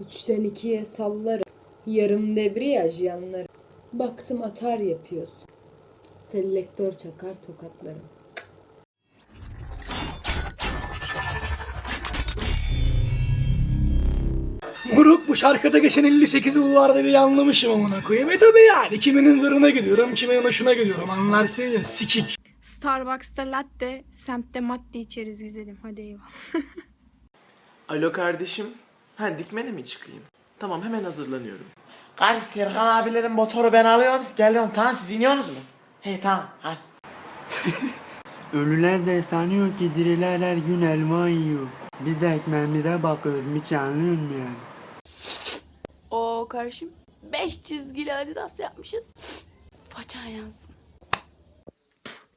Üçten ikiye sallarım. Yarım debriyaj yanlarım. Baktım atar yapıyorsun. Selektör çakar tokatlarım. Moruk bu şarkıda geçen 58 yıllarda bir anlamışım amına koyayım. E tabi yani kiminin zırhına gidiyorum, kiminin hoşuna gidiyorum. Anlarsın ya sikik. Starbucks'ta latte, semtte madde içeriz güzelim. Hadi eyvallah. Alo kardeşim. Ha dikmene mi çıkayım? Tamam hemen hazırlanıyorum. Kardeş Serkan abilerin motoru ben alıyorum. Geliyorum tamam siz iniyorsunuz mu? He tamam hadi. Ölüler de sanıyor ki diriler her gün elma yiyor. Biz de ekmeğimize bakıyoruz, hiç anlıyor musun yani? O kardeşim 5 çizgili adidas yapmışız. Façan yansın.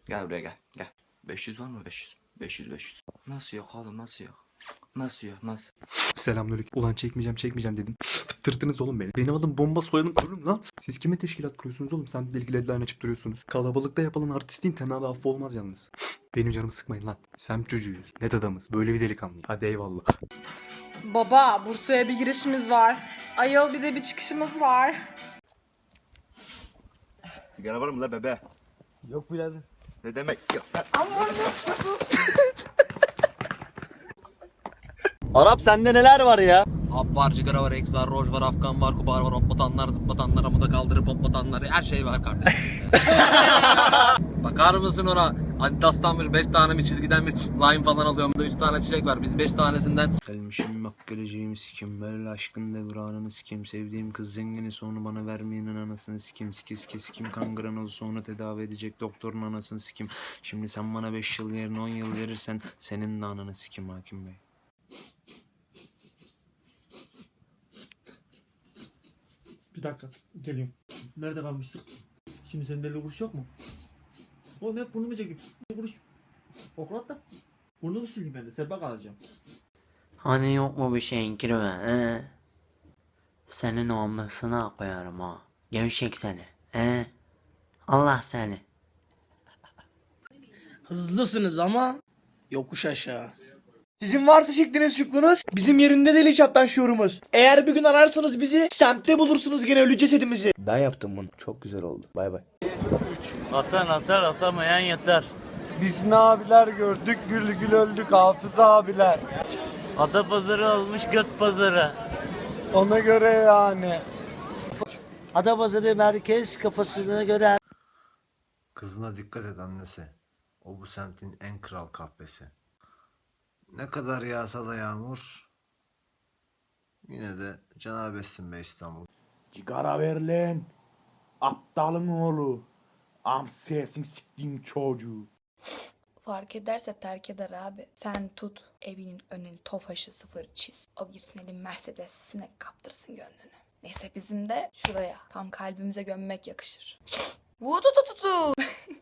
Gel buraya gel. Gel. 500 var mı 500? 500 500. Nasıl yok oğlum nasıl yok? Nasıl yok nasıl? Selamünaleyküm. Ulan çekmeyeceğim çekmeyeceğim dedim. Fıttırdınız oğlum beni. Benim adım bomba soyadım kururum lan. Siz kime teşkilat kuruyorsunuz oğlum? Sen de ilgili headline açıp duruyorsunuz. Kalabalıkta yapılan artistliğin temeli affı olmaz yalnız. Benim canımı sıkmayın lan. Semt çocuğuyuz. Net adamız. Böyle bir delikanlı. Hadi eyvallah. Baba, Bursa'ya bir girişimiz var. Ayol bir de bir çıkışımız var. Sigara var mı la bebe? Yok birader. Ne demek yok? Arap sende neler var ya? Hap var, sigara var, X var, roj var, Afgan var, kubar var, hoplatanlar, zıplatanlar, amuda kaldırıp hoplatanlar, her şey var kardeşim. Bakar mısın ona? Adidas'tan bir 5 tane bir çizgiden bir line falan alıyorum. Burada 3 tane çiçek var. Biz 5 tanesinden Gelmişim bak geleceğimi sikim böyle aşkın devranını sikim sevdiğim kız zengini sonu bana vermeyenin anasını sikim sike sike sikim kangren sonra tedavi edecek doktorun anasını sikim şimdi sen bana 5 yıl yerine 10 yıl verirsen senin de ananı sikim hakim bey. Bir dakika geliyorum. Nerede kalmıştık? Şimdi sende 50 kuruş yok mu? Oğlum hep burnumu çekeyim. 50 kuruş. Oklat da. Burnumu sileyim ben de. Sebep alacağım. Hani yok mu bir şeyin kirve he? Senin olmasına koyarım ha. Gevşek seni he? Allah seni. Hızlısınız ama yokuş aşağı. Sizin varsa şekliniz şıklınız bizim yerinde deli çaptan şuurumuz. Eğer bir gün ararsanız bizi semtte bulursunuz gene ölü cesedimizi. Ben yaptım bunu. Çok güzel oldu. Bay bay. Atan atar atamayan yatar. Biz ne abiler gördük gül gül öldük hafız abiler. Ada pazarı olmuş göt pazarı. Ona göre yani. Adapazarı merkez kafasına göre Kızına dikkat et annesi. O bu semtin en kral kahvesi. Ne kadar yağsa da yağmur. Yine de cenabetsin be İstanbul. Sigara ver lan. Aptalın oğlu. Am sesin siktiğin çocuğu. Fark ederse terk eder abi. Sen tut evinin önünü tofaşı sıfır çiz. O gitsin elin Mercedes'ine kaptırsın gönlünü. Neyse bizim de şuraya tam kalbimize gömmek yakışır. Vudu tu tu tu.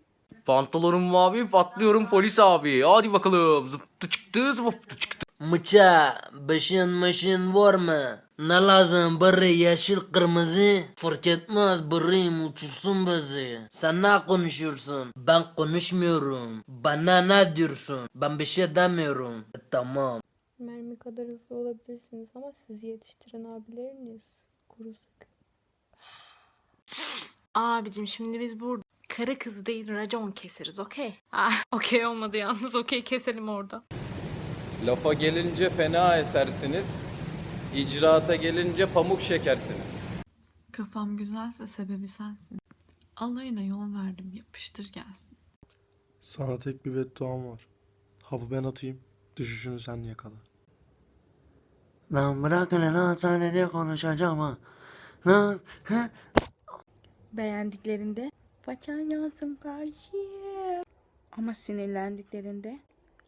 Pantolonum mavi, patlıyorum polis abi. Hadi bakalım. Zıptı çıktı, zıptı çıktı. Mıça, başın maşın var mı? Ne lazım bırı yeşil kırmızı? Fark etmez bırıyım uçursun bizi. Sen ne konuşuyorsun? Ben konuşmuyorum. Bana ne diyorsun? Ben bir şey demiyorum. E, tamam. Mermi kadar hızlı olabilirsiniz ama sizi yetiştiren abileriniz kuru sakın. Abicim şimdi biz burada karı kızı değil racon keseriz okey? Ah okey olmadı yalnız okey keselim orada. Lafa gelince fena esersiniz. İcraata gelince pamuk şekersiniz. Kafam güzelse sebebi sensin. Alayına yol verdim yapıştır gelsin. Sana tek bir bedduam var. Hapı ben atayım. Düşüşünü sen yakala. Lan bırakın lan hastanede konuşacağım ha. Lan he? Beğendiklerinde paçan yansın karşı. Ama sinirlendiklerinde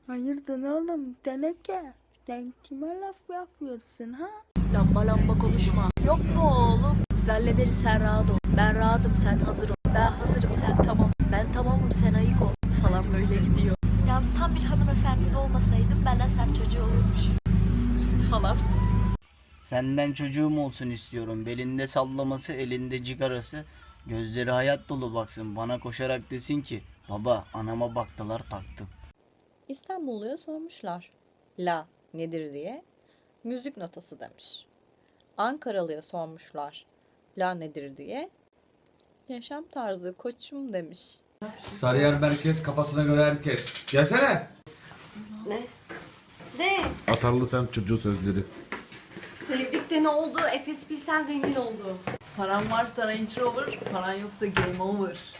hayırdır oğlum teneke sen kime laf yapıyorsun ha? Lamba lamba konuşma. Yok mu oğlum? Biz hallederiz sen rahat ol. Ben rahatım sen hazır ol. Ben hazırım sen tamam. Ben tamamım sen ayık ol. Falan böyle gidiyor. Yalnız tam bir hanımefendi olmasaydım benden sen çocuğu olurmuş. Falan. Senden çocuğum olsun istiyorum. Belinde sallaması, elinde cigarası. Gözleri hayat dolu baksın. Bana koşarak desin ki baba anama baktılar taktım. İstanbulluya sormuşlar. La nedir diye. Müzik notası demiş. Ankaralı'ya sormuşlar. La nedir diye. Yaşam tarzı koçum demiş. Sarıyer merkez kafasına göre herkes. Gelsene. Ne? Ne? Atarlı semt çocuğu sözleri. Sevdik de ne oldu? Efes bilsen zengin oldu. Paran varsa Range Rover, paran yoksa Game Over.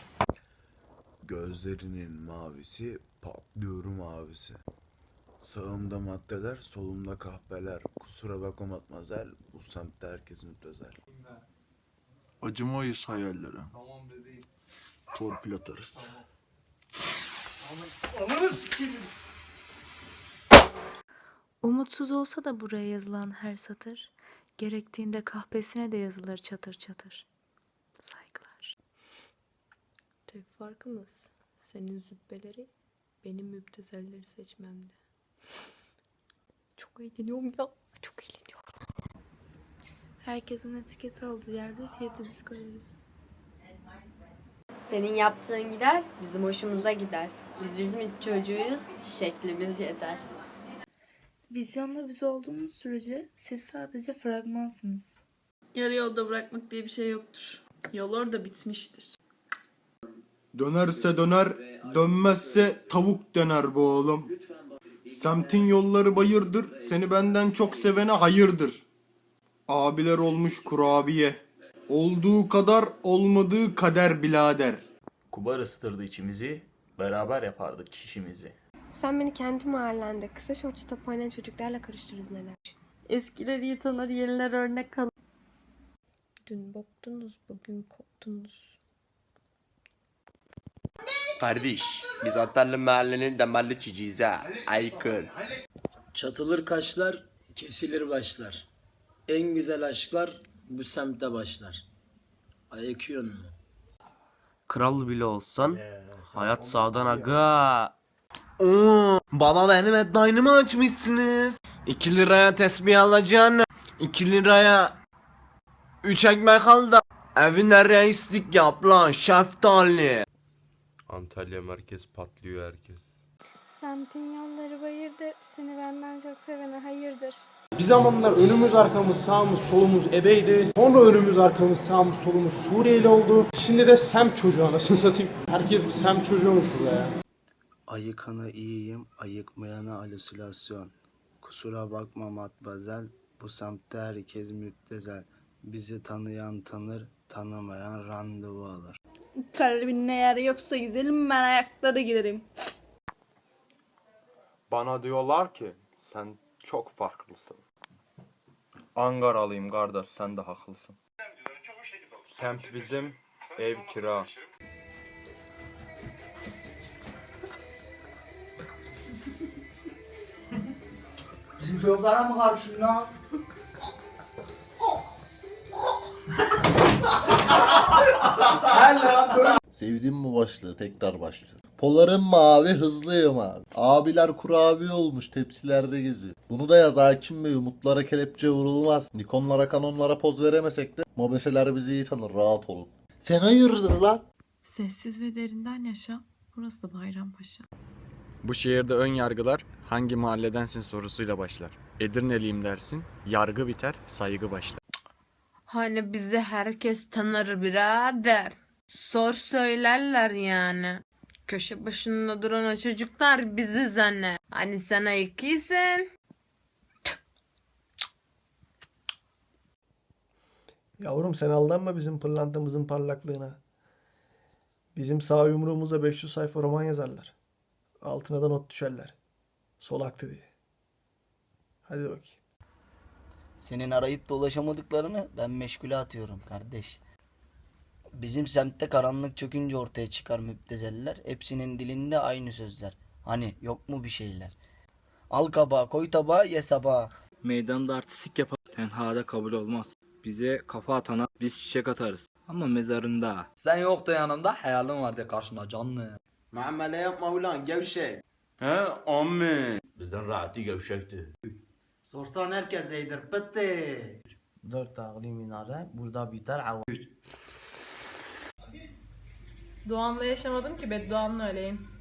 Gözlerinin mavisi patlıyorum abisi. Sağımda maddeler, solumda kahpeler. Kusura bakma matmazel, bu semtte herkes müptezel. Acımayız hayallere. Tamam bebeğim. Torpil atarız. Umutsuz olsa da buraya yazılan her satır, gerektiğinde kahpesine de yazılır çatır çatır. Saygılar. Tek farkımız senin zübbeleri benim müptezelleri seçmemde. Çok eğleniyorum ya. Çok eğleniyorum. Herkesin etiket aldığı yerde fiyatı biz koyarız. Senin yaptığın gider, bizim hoşumuza gider. Biz İzmit çocuğuyuz, şeklimiz yeter. Vizyonda biz olduğumuz sürece siz sadece fragmansınız. Yarı yolda bırakmak diye bir şey yoktur. Yol orada bitmiştir. Dönerse döner, dönmezse tavuk döner bu oğlum. Semtin yolları bayırdır, seni benden çok sevene hayırdır. Abiler olmuş kurabiye, olduğu kadar olmadığı kader bilader. Kubar ısıtırdı içimizi, beraber yapardık kişimizi. Sen beni kendi mahallende kısa şortlu top oynayan çocuklarla karıştırırız neler. Eskiler iyi tanır, yeniler örnek kalır. Dün boktunuz, bugün koptunuz. Kardeş, biz Atarlı mahallenin damarlı çiciyiz ha. Aykır. Çatılır kaşlar, kesilir başlar. En güzel aşklar bu semtte başlar. Ayıkıyor mu? Kral bile olsan hayat sağdan aga. Oo, baba benim headline'ımı açmışsınız. 2 liraya tesbih alacaksın. 2 liraya 3 ekmek al da evine reislik yap lan şeftali. Antalya merkez patlıyor herkes. Semtin yolları bayırdır, seni benden çok sevene hayırdır. Bir zamanlar önümüz arkamız sağımız solumuz ebeydi. Sonra önümüz arkamız sağımız solumuz Suriyeli oldu. Şimdi de sem çocuğu anasını satayım. Herkes bir sem çocuğu olmuş burada ya. Ayıkana iyiyim, ayıkmayana halüsinasyon. Kusura bakma matbazel, bu semtte herkes müptezel. Bizi tanıyan tanır, tanımayan randevu alır. Kalbinin eğer yoksa güzelim ben ayakta da giderim. Bana diyorlar ki sen çok farklısın. Angaralıyım kardeş sen de haklısın. Semt bizim, ev kira. Bizim çocuklara mı karışın lan? Sevdiğim bu başlığı tekrar başlıyor. Polarım mavi hızlıyım abi. Abiler kurabiye olmuş tepsilerde geziyor. Bunu da yaz hakim bey umutlara kelepçe vurulmaz. Nikonlara kanonlara poz veremesek de mobeseler bizi iyi tanır rahat olun. Sen hayırdır lan? Sessiz ve derinden yaşa. Burası Bayrampaşa. Bu şehirde ön yargılar hangi mahalledensin sorusuyla başlar. Edirneliyim dersin, yargı biter, saygı başlar. Hani bizi herkes tanır birader. Sor söylerler yani. Köşe başında duran o çocuklar bizi zanne. Hani sana ikisin. Yavrum sen aldanma bizim pırlantamızın parlaklığına. Bizim sağ yumruğumuza 500 sayfa roman yazarlar. Altına da not düşerler. Sol aktı diye. Hadi bakayım. Senin arayıp da ulaşamadıklarını ben meşgule atıyorum kardeş. Bizim semtte karanlık çökünce ortaya çıkar müptezeller. Hepsinin dilinde aynı sözler. Hani yok mu bir şeyler? Al kabağı koy tabağa ye sabaha. Meydanda artistik yapan tenhada kabul olmaz. Bize kafa atana biz çiçek atarız. Ama mezarında. Sen yok da yanımda hayalim vardı karşımda canlı. Muamele yapma ulan gevşek. He ammi. Bizden rahatı gevşekti. Sorsan herkes iyidir bitti. Dört dağlı minare burada biter av. Doğan'la yaşamadım ki bedduanla öleyim.